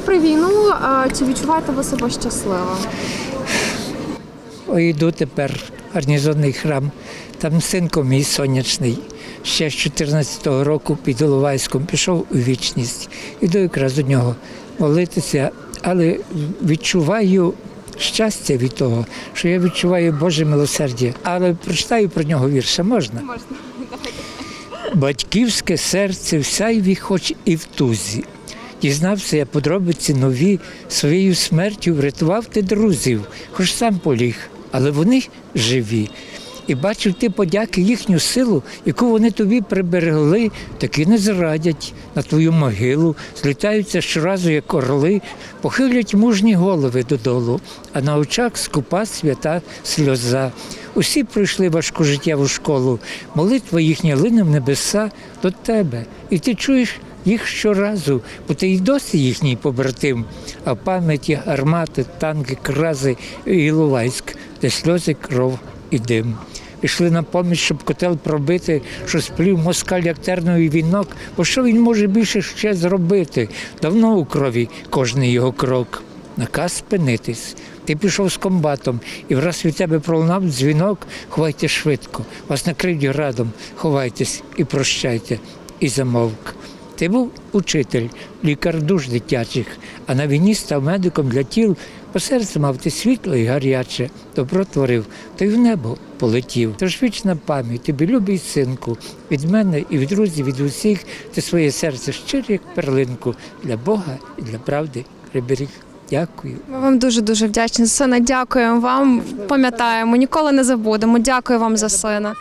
Попри війну, чи відчуваєте ви себе щасливо? Ой, йду тепер в гарнізонний храм. Там синко мій сонячний. Ще з 14-го року під Іловайськом пішов у вічність. Іду якраз до нього молитися, але відчуваю щастя від того, що я відчуваю Боже милосердя. Але прочитаю про нього вірша можна? Можна. Батьківське серце в сяйві, хоч і в тузі. Дізнався я подробиці нові, своєю смертю врятував ти друзів, хоч сам поліг, але вони живі. І бачив ти подяки їхню силу, яку вони тобі приберегли, таки не зрадять на твою могилу, злітаються щоразу, як орли, похилять мужні голови додолу, а на очах скупа свята сльоза. Усі пройшли важку життєву школу, молитва їхня лине в небеса до тебе, і ти чуєш їх щоразу, бо ти й досі їхній побратим, а пам'яті гармати, танки, крази і Іловайськ, де сльози, кров і дим. Пішли на поміч, щоб котел пробити, що сплів москаль як терновий вінок, бо що він може більше ще зробити? Давно у крові кожний його крок. Наказ спинитись. Ти пішов з комбатом, і враз від тебе пролунав дзвінок, ховайте швидко, вас накриють градом, ховайтесь і прощайте, і замовк. Ти був учитель, лікар душ дитячих, а на війні став медиком для тіл, по серцю мав ти світло і гаряче, добро творив, то й в небо полетів. Тож вічна пам'ять, тобі любий синку, від мене і від друзів, від усіх, ти своє серце щире, як перлинку, для Бога і для правди приберіг. Дякую. Ми вам дуже дуже вдячні сина. Дякуємо вам. Пам'ятаємо, ніколи не забудемо. Дякую вам за сина.